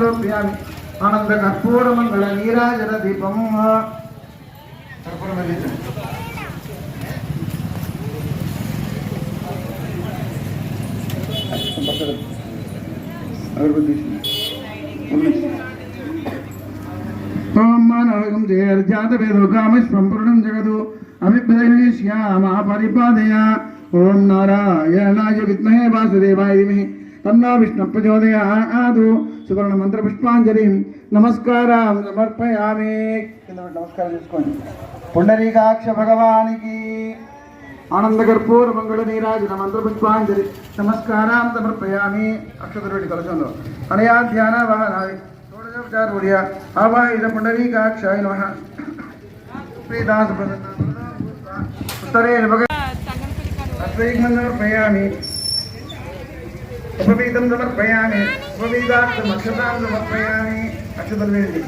ಸಮರ್ಪಯಾಮಿ ಆನಂದ ಕರ್ಪೂರ ಮಂಗಳ ನೀರಾಜನ नारायणाय वासुदेवाय తన్నో విష్ణు ప్రచోదయాదు సువర్ణ మంత్ర పుష్పాంజలి నమస్కారం సమర్పయామి. కింద నమస్కారం చేసుకోండి. పుండరీకాక్ష భగవానికి ఆనంద కర్పూర మంగళ నీరాజన మంత్ర పుష్పాంజలి నమస్కారం సమర్పయామి. అక్షతరుడి కలశంలో. అనయా ధ్యాన వాహనాది. షోడశోపచారూర్య ఆవాహిత పుండరీకాక్షాయ నమః. ప్రీదాస ఉత్తరే భగ సమర్పయామి. ఉపవీతం సమర్పయామి ఉపవీదాక్షం అక్షతాం సమర్పయామి అక్షతలు వేయండి